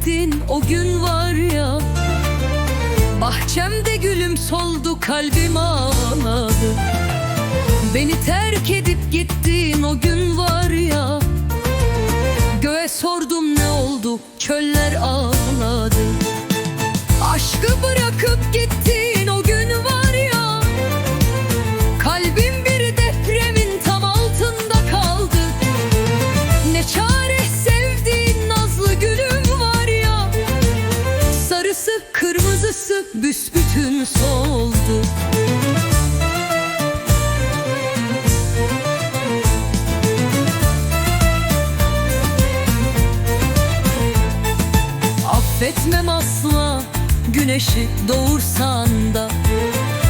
gittin o gün var ya. Bahçemde gülüm soldu kalbim ağladı. Beni terk edip gittin o gün var ya. Göğe sordum ne oldu çöller büsbütün soldu. Affetmem asla güneşi doğursan da.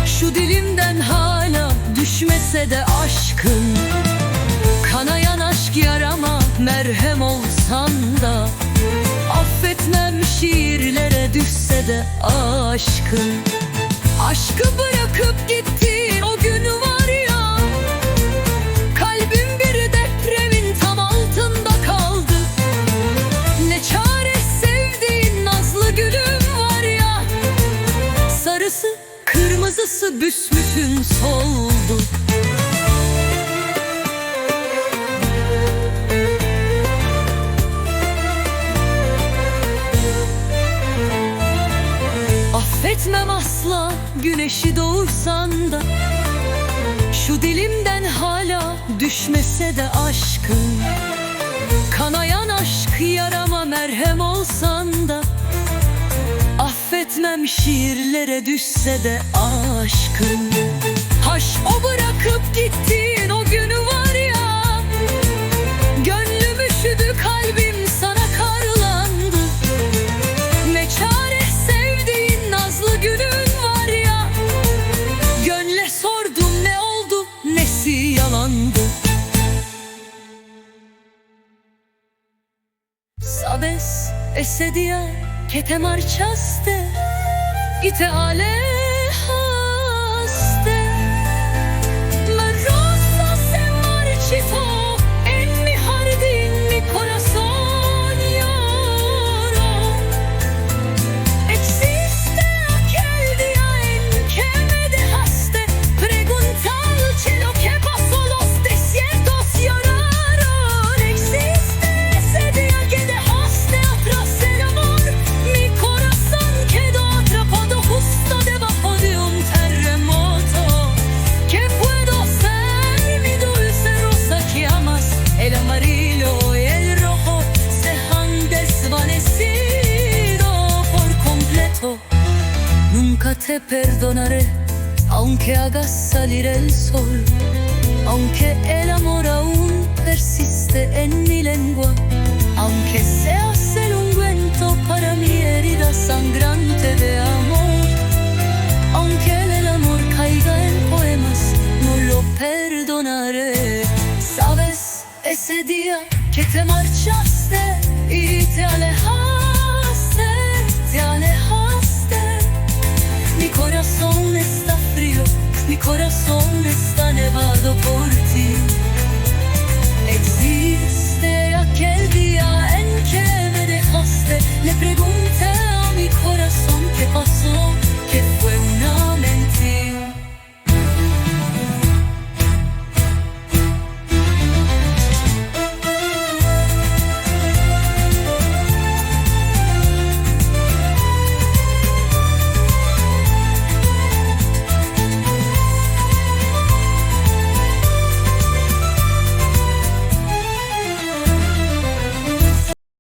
Şu dilimden hala düşmese de aşkın. Kanayan aşk yarama merhem olsan da. Affetmem şiirlere düşse de aşkın Aşkı bırakıp gittiğin o gün var ya Kalbim bir depremin tam altında kaldı. Ne çare sevdiğin nazlı gülüm var ya Sarısı kırmızısı büsbütün soldu asla güneşi doğursan da Şu dilimden hala düşmese de aşkın Kanayan aşk yarama merhem olsan da Affetmem şiirlere düşse de aşkın yalandı Sabes ese día que te marchaste y te alejaste Te perdonaré, aunque hagas salir el sol, aunque el amor aún persiste en mi lengua, aunque seas el ungüento para mi herida sangrante de amor, aunque el amor caiga en poemas, no lo perdonaré. Sabes, ese día que te marchaste y te alejaste.